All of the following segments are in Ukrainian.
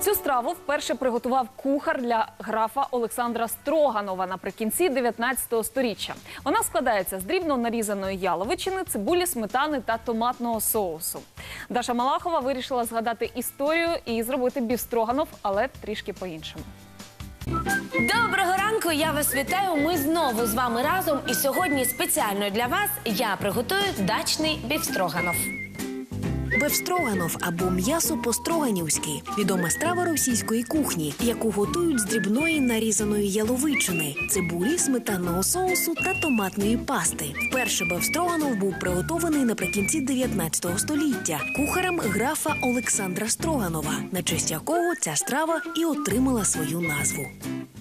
Цю страву вперше приготував кухар для графа Олександра Строганова наприкінці 19 століття. Вона складається з дрібно нарізаної яловичини, цибулі, сметани та томатного соусу. Даша Малахова вирішила згадати історію і зробити бівстроганов, але трішки по-іншому. Доброго ранку, я вас вітаю. Ми знову з вами разом. І сьогодні спеціально для вас я приготую дачний бівстроганов. Бефстроганов або м'ясо по-строганівськи – відома страва російської кухні, яку готують з дрібної нарізаної яловичини, цибулі, сметанного соусу та томатної пасти. Вперше бефстроганов був приготований наприкінці 19 століття кухарем графа Олександра Строганова, на честь якого ця страва і отримала свою назву.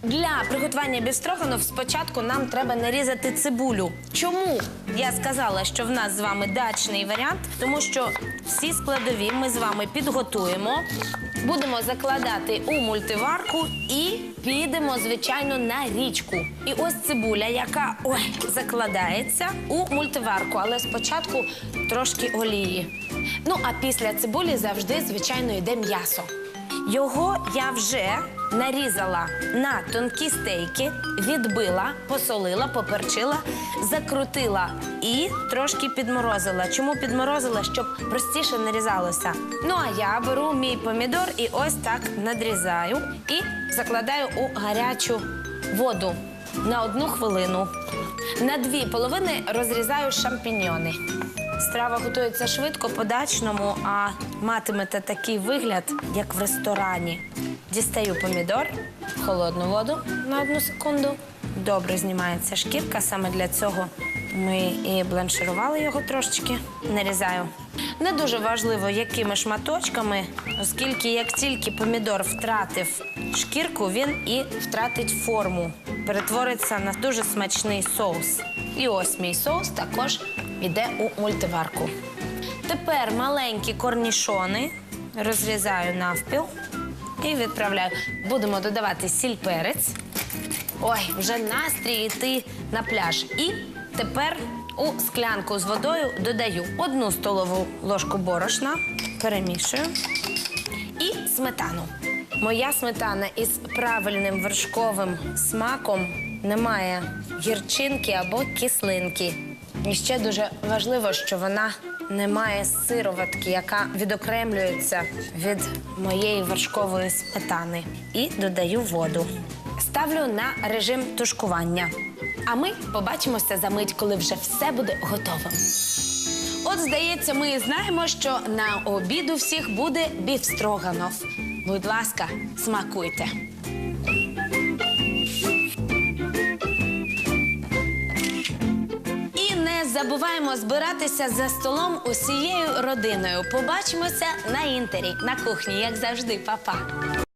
Для приготування бівстроганов спочатку нам треба нарізати цибулю. Чому я сказала, що в нас з вами дачний варіант? Тому що всі складові ми з вами підготуємо, будемо закладати у мультиварку і підемо, звичайно, на річку. І ось цибуля, яка ой, закладається у мультиварку, але спочатку трошки олії. Ну а після цибулі завжди, звичайно, йде м'ясо. Його я вже нарізала на тонкі стейки, відбила, посолила, поперчила, закрутила і трошки підморозила. Чому підморозила? Щоб простіше нарізалося. Ну а я беру мій помідор і ось так надрізаю і закладаю у гарячу воду на одну хвилину. На дві половини розрізаю шампіньйони. Страва готується швидко, по-дачному, а матимете такий вигляд, як в ресторані. Дістаю помідор, холодну воду на одну секунду. Добре знімається шкірка. Саме для цього ми і бланширували його трошечки. Нарізаю. Не дуже важливо, якими шматочками, оскільки як тільки помідор втратив шкірку, він і втратить форму, перетвориться на дуже смачний соус. І ось мій соус також йде у мультиварку. Тепер маленькі корнішони розрізаю навпіл і відправляю. Будемо додавати сіль перець. Ой, вже настрій йти на пляж. І тепер у склянку з водою додаю одну столову ложку борошна, перемішую і сметану. Моя сметана із правильним вершковим смаком немає гірчинки або кислинки. І ще дуже важливо, що вона не має сироватки, яка відокремлюється від моєї вершкової сметани. І додаю воду. Ставлю на режим тушкування. А ми побачимося за мить, коли вже все буде готово. От, здається, ми знаємо, що на обід у всіх буде бівстроганов. Будь ласка, смакуйте. Забуваємо збиратися за столом усією родиною. Побачимося на інтері, на кухні, як завжди, Па-па.